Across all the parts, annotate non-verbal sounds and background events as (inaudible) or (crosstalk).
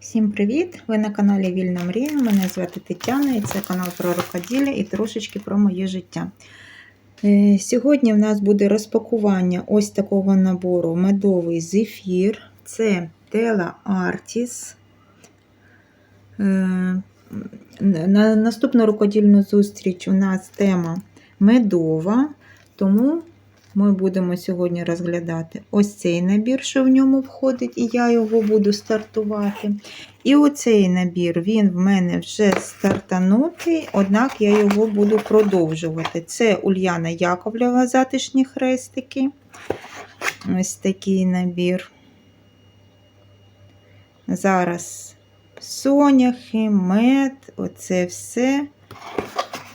Всім привіт! Ви на каналі Вільна Мрія. Мене звати Тетяна і це канал про рукоділля і трошечки про моє життя. Е, Сьогодні в нас буде розпакування ось такого набору медовий зефір. Це Tela Artis. Е, На наступну рукодільну зустріч у нас тема медова, тому ми будемо сьогодні розглядати ось цей набір, що в ньому входить, і я його буду стартувати. І оцей набір, він в мене вже стартанутий, однак я його буду продовжувати. Це Ульяна Яковлева затишні хрестики. Ось такий набір. Зараз соняхи, мед, оце все,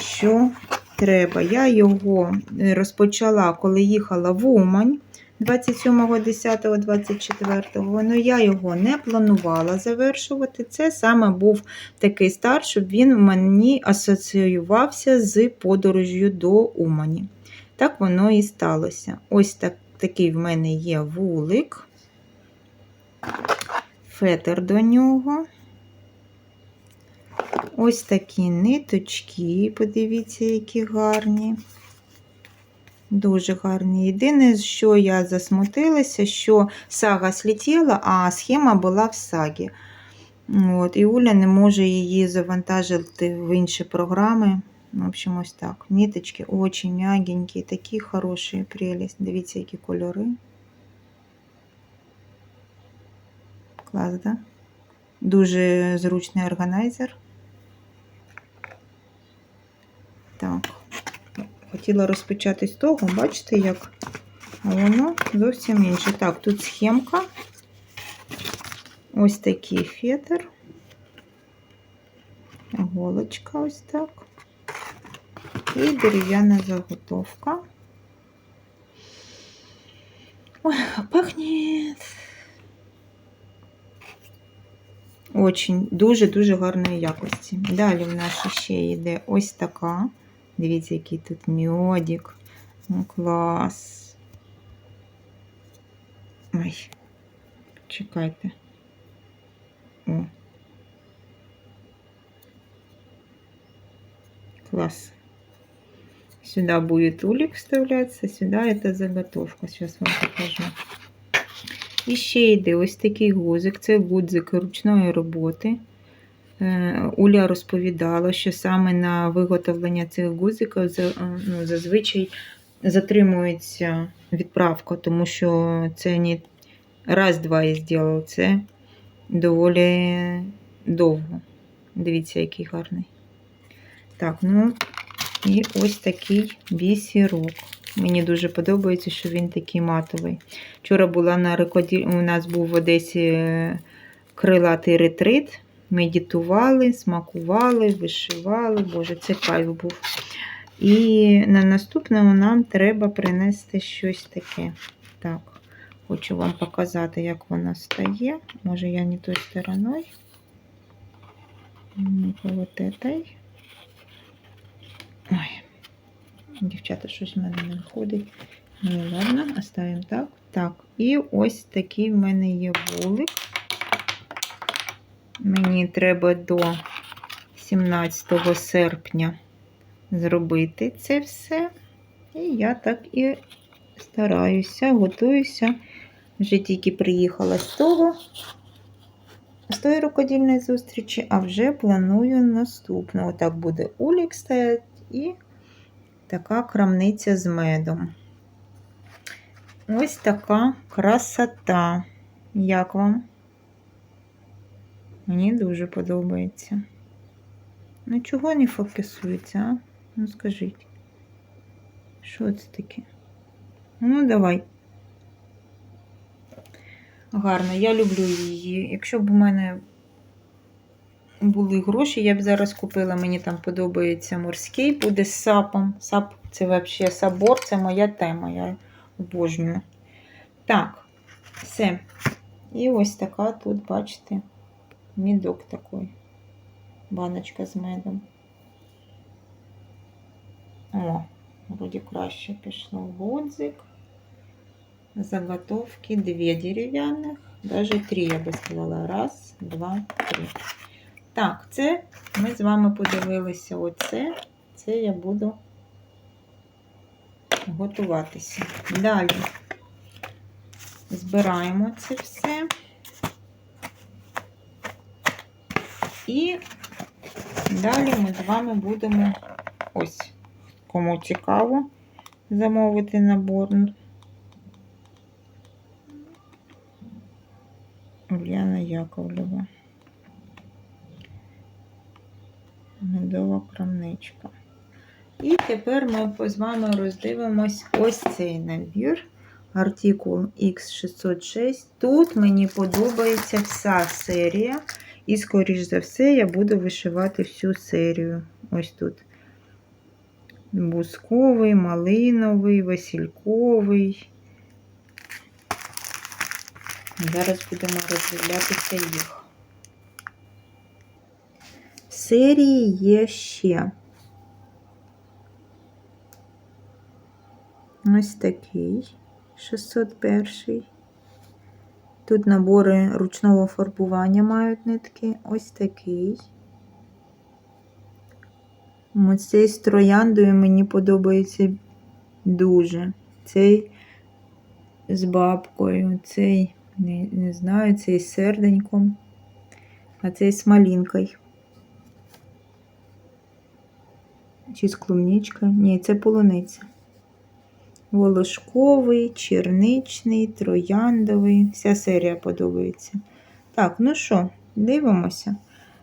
що треба. Я його розпочала, коли їхала в Умань 27.10.24, але я його не планувала завершувати. Це саме був такий старт, щоб він мені асоціювався з подорожю до Умані. Так воно і сталося. Ось так, такий в мене є вулик, фетр до нього. Ось такі ниточки, подивіться, які гарні. Дуже гарні. Єдине, що я засмутилася, що сага слетіла, а схема була в сагі. От, І Уля не може її завантажити в інші програми. В общем, ось так. Ниточки дуже м'ягенькі, такі хороші, прелість. Дивіться, які кольори. Клас, да? Дуже зручний органайзер. Так, хотіла розпочати з того, бачите, як воно зовсім інше. Так, тут схемка. Ось такий фетр. Голочка ось так. І дерев'яна заготовка. Ой, пахне. Очень дуже-дуже гарної якості. Далі в нас ще йде ось така. Дивіться, який тут мьодик. Ну, клас. Ой, чекайте. О. Класс. Сюда будет улик вставляться, сюда это заготовка. Сейчас вам покажу. І ще йде ось такий гузик. Це гудзик ручної роботи. Уля розповідала, що саме на виготовлення цих гузиків ну, зазвичай затримується відправка, тому що це не раз-два я зробив, це доволі довго. Дивіться, який гарний. Так, ну і ось такий бісірок. Мені дуже подобається, що він такий матовий. Вчора була на рекоді... у нас був в Одесі крилатий ретрит. Медитували, смакували, вишивали. Боже, це кайф був. І на наступному нам треба принести щось таке. Так, хочу вам показати, як вона стає. Може, я не той стороною. Вот этой. Ой, дівчата, щось в мене не виходить. Ну, ладно, оставимо так. Так, і ось такий в мене є вулик. Мені треба до 17 серпня зробити це все. І я так і стараюся, готуюся. Вже тільки приїхала з того, з тої рукодільної зустрічі, а вже планую наступну. Отак буде улік стоять і така крамниця з медом. Ось така красота. Як вам? Мені дуже подобається. Ну, чого не фокусується, а? Ну, скажіть. Що це таке? Ну, давай. Гарно, я люблю її. Якщо б у мене були гроші, я б зараз купила, мені там подобається морський, буде з сапом. Сап це взагалі сабор, це моя тема, я обожнюю. Так, все. І ось така тут, бачите, мідок такий. Баночка з медом. О, вроді краще пішло гудзик. Заготовки дві дерев'яних. Даже три, я би сказала. Раз, два, три. Так, це ми з вами подивилися оце. Це я буду готуватися. Далі збираємо це все. І далі ми з вами будемо ось, кому цікаво, замовити набор. Ульяна Яковлева. Медова крамничка. І тепер ми з вами роздивимось ось цей набір. Артикул X606. Тут мені подобається вся серія. І, скоріш за все, я буду вишивати всю серію. Ось тут. Бусковий, малиновий, васильковий. Зараз будемо роздивлятися їх. В серії є ще ось такий 601. Тут набори ручного фарбування мають нитки. Ось такий. Цей з трояндою мені подобається дуже. Цей з бабкою, цей, не, не знаю, цей з серденьком, а цей з малинкою. Чи з клубничкою? Ні, це полуниця. Волошковий, черничний, трояндовий. Вся серія подобається. Так, ну що, дивимося.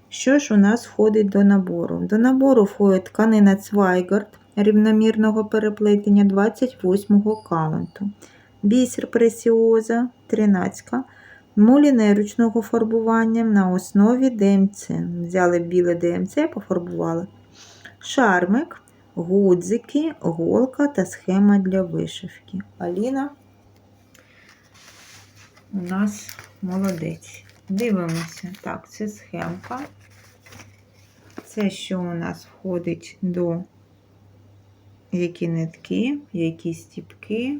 Що ж у нас входить до набору? До набору входить тканина Цвайгард рівномірного переплетення 28-го каунту, бісер пресіоза 13, муліне ручного фарбування на основі ДМЦ. Взяли біле ДМЦ, пофарбували. Шармик гудзики, голка та схема для вишивки. Аліна у нас молодець. Дивимося. Так, це схемка. Це що у нас входить до які нитки, які стіпки.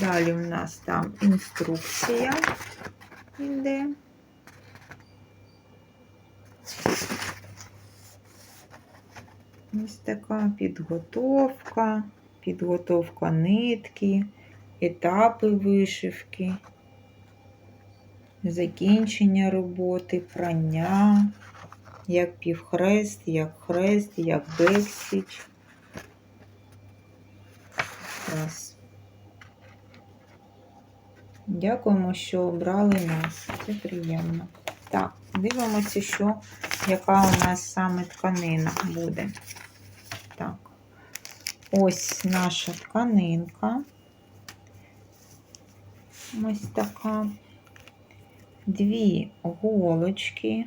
Далі у нас там інструкція йде. Ось така підготовка, підготовка нитки, етапи вишивки, закінчення роботи, прання, як півхрест, як хрест, як бекстіч. Раз. Дякуємо, що обрали нас. Це приємно. Так, дивимося, що яка у нас саме тканина буде. Ось наша тканинка. Ось така. Дві голочки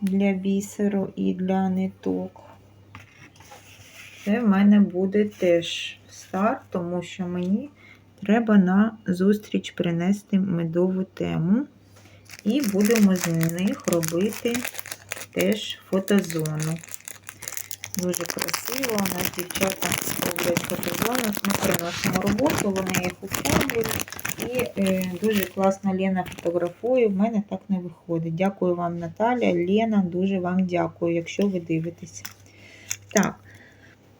для бісеру і для ниток. Це в мене буде теж старт, тому що мені треба на зустріч принести медову тему. І будемо з них робити теж фотозону. Дуже красиво. У нас дівчата роблять фотозону. Ми приносимо роботу, вони їх оформлюють. І е, дуже класно Лена фотографує. В мене так не виходить. Дякую вам, Наталя. Лена, дуже вам дякую, якщо ви дивитеся. Так,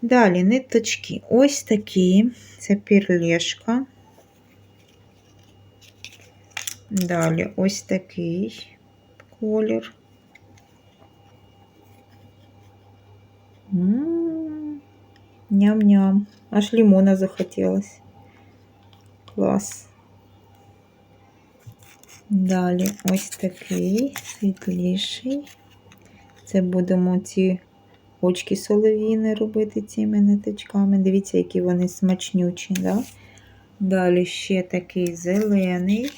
далі ниточки. Ось такі. Це пірлешка. Далі ось такий колір. Ням-ням. Аж лимона захотілось. Клас. Далі ось такий світліший. Це будемо ці очки солов'їни робити цими ниточками. Дивіться, які вони смачнючі. Да? Далі ще такий зелений.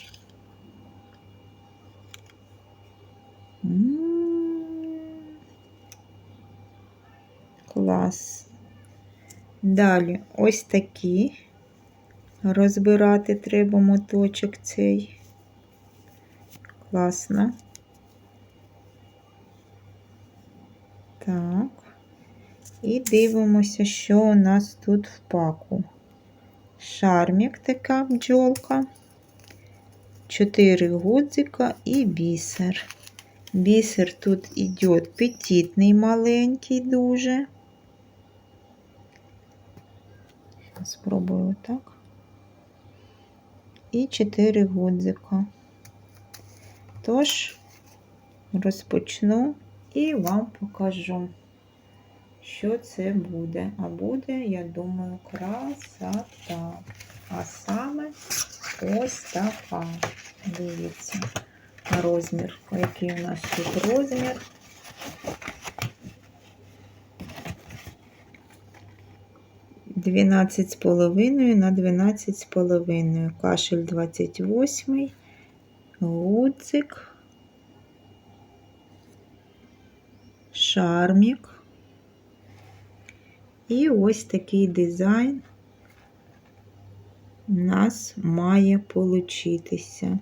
Клас. Далі ось такі. Розбирати треба моточок цей. Класно. Так. І дивимося, що у нас тут в паку. шармік така бджолка, 4 гудзика і бісер. Бісер тут іде петитний маленький дуже. Спробую так. І 4 гудзика. Тож, розпочну і вам покажу, що це буде. А буде, я думаю, красота. А саме ось така. Дивіться, розмір. Який у нас тут розмір? Дванадцять з половиною на дванадцять з половиною. Кашель 28, гудзик, шармік. І ось такий дизайн у нас має получитися.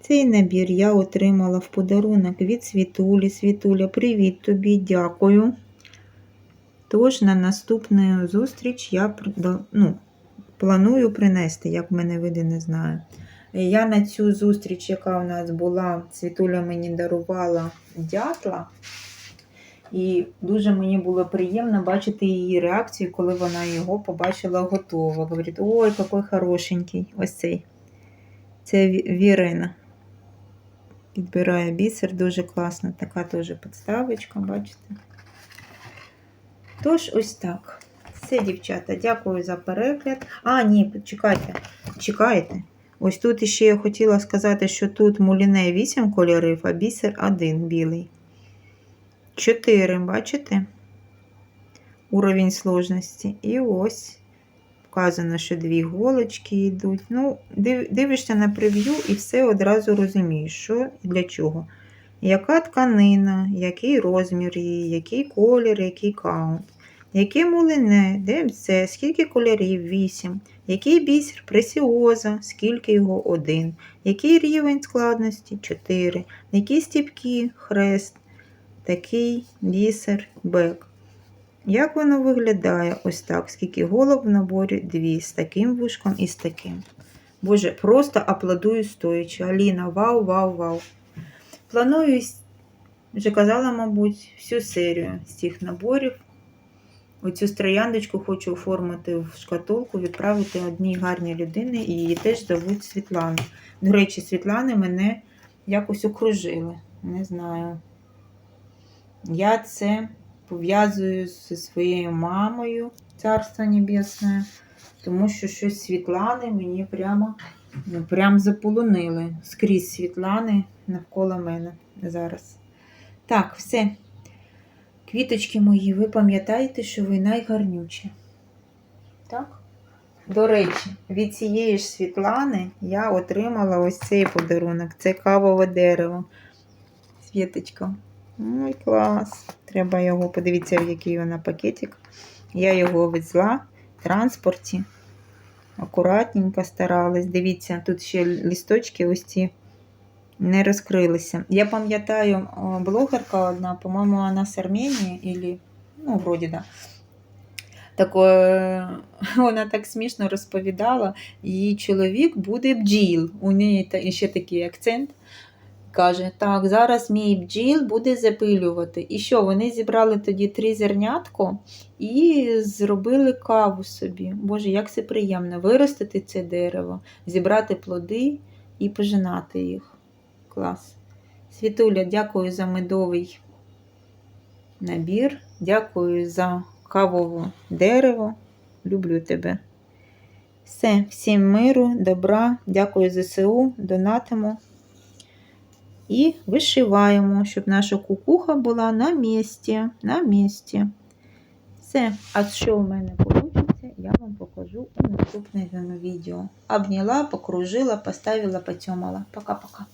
Цей набір я отримала в подарунок від Світулі. Світуля, привіт тобі, дякую. Тож на наступну зустріч я ну, планую принести, як в мене вийде, не знаю. Я на цю зустріч, яка у нас була, Світуля мені дарувала дятла. І дуже мені було приємно бачити її реакцію, коли вона його побачила готово. Говорить, ой, який хорошенький. Ось цей. Це Вірина. Підбирає бісер, дуже класно. Така теж підставочка, бачите? Тож, ось так. Все, дівчата, дякую за перегляд. А, ні, чекайте, чекайте. Ось тут ще я хотіла сказати, що тут муліне 8 кольорів, а бісер 1 білий. 4, бачите? Уровень сложності. І ось вказано, що дві голочки йдуть. Ну, дивишся на прев'ю і все одразу розумієш, що і для чого. Яка тканина, який розмір її, який колір, який каунт. Яке мулине, ДМЦ, скільки кольорів? 8, який бісер? Пресіоза, скільки його? 1, який рівень складності? 4, які стіпки, хрест, такий бісер, бек. Як воно виглядає? Ось так, скільки голов в наборі? Дві, з таким вушком і з таким. Боже, просто аплодую стоячи. Аліна, вау, вау, вау. Планую, вже казала, мабуть, всю серію з цих наборів. Оцю трояндочку хочу оформити в шкатулку, відправити одній гарній людині, і її теж зовуть Світлана. До речі, Світлани мене якось окружили. Не знаю. Я це пов'язую зі своєю мамою, царство небесне, тому що щось Світлани мені прямо ну, прям заполонили. Скрізь Світлани навколо мене зараз. Так, все. Квіточки мої, ви пам'ятаєте, що ви найгарнючі. Так? До речі, від цієї ж Світлани я отримала ось цей подарунок. Це кавове дерево. Світочка. Ой, клас. Треба його, подивитися, в який вона пакетик. Я його везла в транспорті. Акуратненько старалась. Дивіться, тут ще лісточки ось ці не розкрилися. Я пам'ятаю, блогерка одна, по-моєму, вона з Арменії, ілі, ну, вроді, да. Так, (laughs) вона так смішно розповідала, її чоловік буде бджіл. У неї ще такий акцент. Каже, так, зараз мій бджіл буде запилювати. І що? Вони зібрали тоді три зернятко і зробили каву собі. Боже, як це приємно виростити це дерево, зібрати плоди і пожинати їх. Клас. Світуля, дякую за медовий набір. Дякую за кавове дерево. Люблю тебе. Все, всім миру, добра, дякую ЗСУ, донатимо. І вишиваємо, щоб наша кукуха була на місці. На місці. Все, а що в мене вийде, я вам покажу у наступному відео. Обняла, покружила, поставила, потьомала. Пока-пока.